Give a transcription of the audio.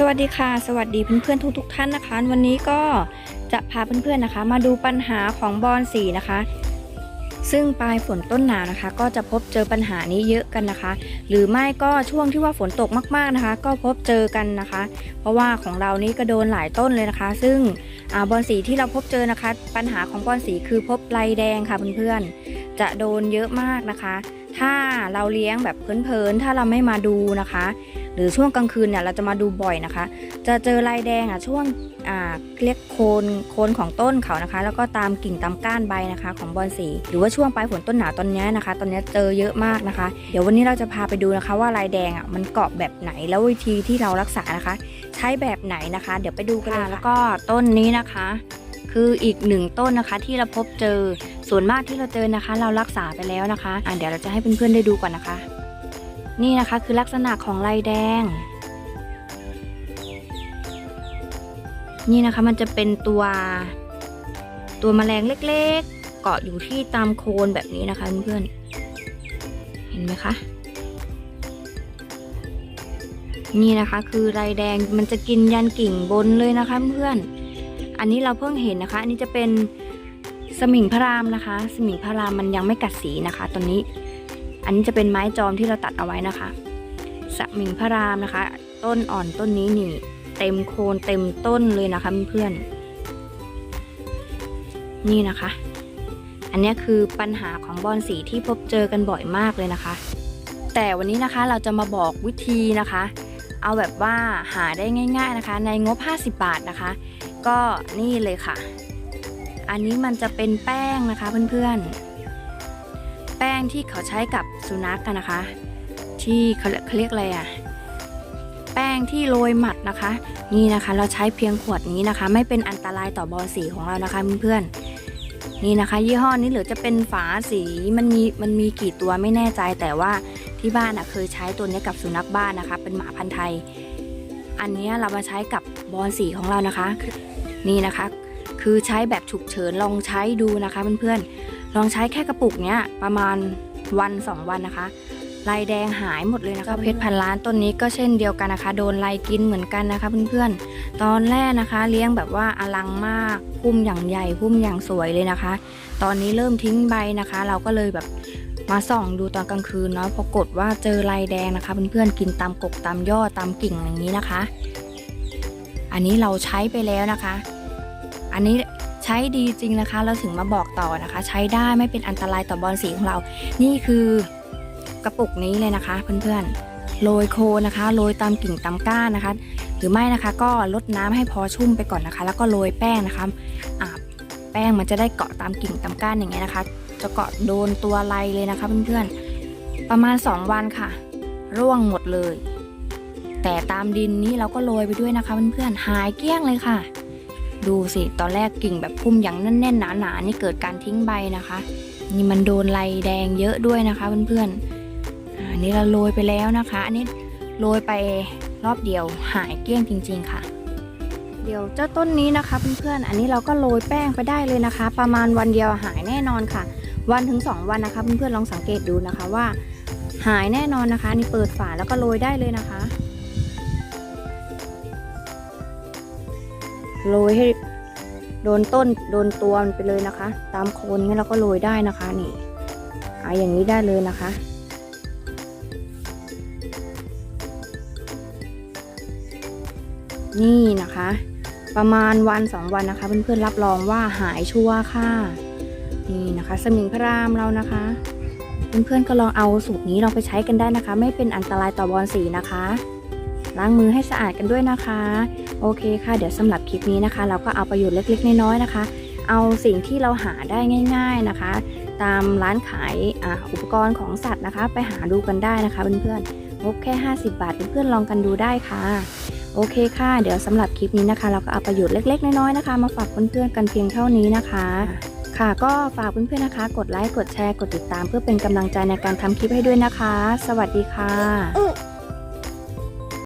สวัสดีค่ะ สวัสดีเพื่อนๆทุกๆท่านนะคะ วันนี้ก็จะพาเพื่อนๆนะคะ มาดูปัญหาของบอนสีนะคะ ซึ่งปลายฝนต้นหนาวนะคะ ก็จะพบเจอปัญหานี้เยอะกันนะคะ หรือไม่ก็ช่วงที่ว่าฝนตกมากๆนะคะ ก็พบเจอกันนะคะ เพราะว่าของเรานี้ก็โดนหลายต้นเลยนะคะ ซึ่งอบอนสีที่เราพบเจอนะคะ ปัญหาของบอนสีคือพบลายแดงค่ะเพื่อนๆจะโดนเยอะมากนะคะ ถ้าเราเลี้ยงแบบเพลินๆถ้าเราไม่มาดูนะคะ หรือช่วงกลางคืนเนี่ยเราจะมาดูบ่อยนะคะ จะเจอลายแดงอะช่วงอ่าเรียกโคนโคนของต้นเขานะคะ แล้วก็ตามกิ่งตามก้านใบนะคะ ของบอนสีหรือว่าช่วงปลายฝนต้นหนาวตอนนี้นะคะ ตอนนี้เจอเยอะมากนะคะ เดี๋ยววันนี้เราจะพาไปดูนะคะ ว่าลายแดงอะมันเกาะแบบไหนแล้ววิธีที่เรารักษานะคะ ใช้แบบไหนนะคะ เดี๋ยวไปดูกันเลยค่ะแล้วก็ต้นนี้นะคะคืออีกหนึ่งต้นนะคะที่เราพบเจอส่วนมากที่เราเจอนะคะ เรารักษาไปแล้วนะคะอะเดี๋ยวเราจะให้เพื่อนๆได้ดูก่อนนะคะ นี่นะคะคือลักษณะของลายแดง นี่นะคะมันจะเป็นตัว ตัวแมลงเล็กๆ เกาะอยู่ที่ตามโคนแบบนี้นะคะเพื่อนๆเห็นไหมคะนี่นะคะคือลายแดงมันจะกินยันกิ่งบนเลยนะคะเพื่อน อันนี้เราเพิ่งเห็นนะคะ อันนี้จะเป็นสมิงพระรามนะคะ สมิงพระรามมันยังไม่กัดสีนะคะตอนนี้ อันนี้จะเป็นไม้จอมที่เราตัดเอาไว้นะคะสมิงพระรามนะคะ ต้นอ่อนต้นนี้นี่ เต็มโคนเต็มต้นเลยนะคะเพื่อนๆนี่นะคะ อันนี้คือปัญหาของบอนสีที่พบเจอกันบ่อยมากเลยนะคะ แต่วันนี้นะคะเราจะมาบอกวิธีนะคะ เอาแบบว่าหาได้ง่าย ๆนะคะ ในงบ 50 บาทนะคะ ก็นี่เลยค่ะ อันนี้มันจะเป็นแป้งนะคะเพื่อนๆ แป้งที่เขาใช้กับสุนัขกันนะคะ ที่เขาเขาเรียกอะไรอะแป้งที่โรยหมัดนะคะ นี่นะคะเราใช้เพียงขวดนี้นะคะ ไม่เป็นอันตรายต่อบอลสีของเรานะคะเพื่อนๆนี่นะคะ ยี่ห้อนี้หรือจะเป็นฝาสีมันมีมันมีกี่ตัวไม่แน่ใจแต่ว่าที่บ้านอะเคยใช้ตัวนี้กับสุนัขบ้านนะคะ เป็นหมาพันธุ์ไทย อันนี้เรามาใช้กับบอลสีของเรานะคะ นี่นะคะ คือใช้แบบฉุกเฉินลองใช้ดูนะคะเพื่อนๆ ลองใช้แค่กระปุกเนี้ยประมาณวันสองวันนะคะลายแดงหายหมดเลยนะคะเพชรพันล้านต้นนี้ก็เช่นเดียวกันนะคะ โดนลายกินเหมือนกันนะคะเพื่อนๆ ตอนแรกนะคะ เลี้ยงแบบว่าอลังมากพุ่มอย่างใหญ่พุ่มอย่างสวยเลยนะคะ ตอนนี้เริ่มทิ้งใบนะคะ เราก็เลยแบบมาส่องดูตอนกลางคืนเนาะปรากฏว่าเจอลายแดงนะคะเพื่อนๆกินตามกกตามยอดตามกิ่งอย่างนี้นะคะ อันนี้เราใช้ไปแล้วนะคะ อันนี้ ใช้ดีจริงนะคะ เราถึงมาบอกต่อนะคะ ใช้ได้ไม่เป็นอันตรายต่อบอลสีของเรา นี่คือกระปุกนี้เลยนะคะ เพื่อนๆโรยโคนะคะโรยตามกิ่งตามก้านนะคะ หรือไม่นะคะก็ลดน้ำให้พอชุ่มไปก่อนนะคะ แล้วก็โรยแป้งนะคะอาบแป้งมันจะได้เกาะตามกิ่งตามก้านอย่างเงี้ยนะคะ จะเกาะโดนตัวไรเลยนะคะเพื่อนๆประมาณ 2 วันค่ะ ร่วงหมดเลย แต่ตามดินนี้เราก็โรยไปด้วยนะคะเพื่อนๆหายเกลี้ยงเลยค่ะ ดูสิตอนแรกกิ่งแบบพุ่มอย่างแน่นๆหนาๆนี่เกิดการทิ้งใบนะคะ นี่มันโดนไรแดงเยอะด้วยนะคะเพื่อนๆอาอันนี้เราโรยไปแล้วนะคะ อันนี้โรยไปรอบเดียวหายเกลี้ยงจริง ๆค่ะ เดี๋ยวเจ้าต้นนี้นะคะเพื่อนๆอันนี้เราก็โรยแป้งไปได้เลยนะคะ ประมาณวันเดียวหายแน่นอนค่ะ วันถึง 2 วันนะคะเพื่อนๆลองสังเกตดูนะคะว่า หายแน่นอนนะคะ นี่เปิดฝาแล้วก็โรยได้เลยนะคะ โรยให้โดนต้นโดนตัวมันไปเลยนะคะ ตามโคนนี้เราก็โรยได้นะคะนี่อาอย่างนี้ได้เลยนะคะ นี่นะคะ ประมาณวันสองวันนะคะ เพื่อนๆรับรองว่าหายชัวร์ค่ะนี่นะคะ สมิงพระรามเรานะคะเพื่อนๆก็ลองเอาสูตรนี้ลองไปใช้กันได้นะคะ ไม่เป็นอันตรายต่อบอลสีนะคะ ล้างมือให้สะอาดกันด้วยนะคะ โอเคค่ะ เดี๋ยวสำหรับคลิปนี้นะคะ เราก็เอาประโยชน์เล็กๆน้อยๆนะคะ เอาสิ่งที่เราหาได้ง่าย ๆนะคะ ตามร้านขายออุปกรณ์ของสัตว์นะคะ ไปหาดูกันได้นะคะเพื่อนๆงบแค่ 50 บาทเพื่อนๆลองกันดูได้ค่ะโอเคค่ะ เดี๋ยวสำหรับคลิปนี้นะคะ เราก็เอาประโยชน์เล็ก ๆ น้อยๆนะคะ มาฝากเพื่อนๆกันเพียงเท่านี้นะคะ ค่ะก็ฝากเพื่อนๆนะคะ กดไลค์กดแชร์กดติดตาม เพื่อเป็นกำลังใจในการทำคลิปให้ด้วยนะคะ สวัสดีค่ะ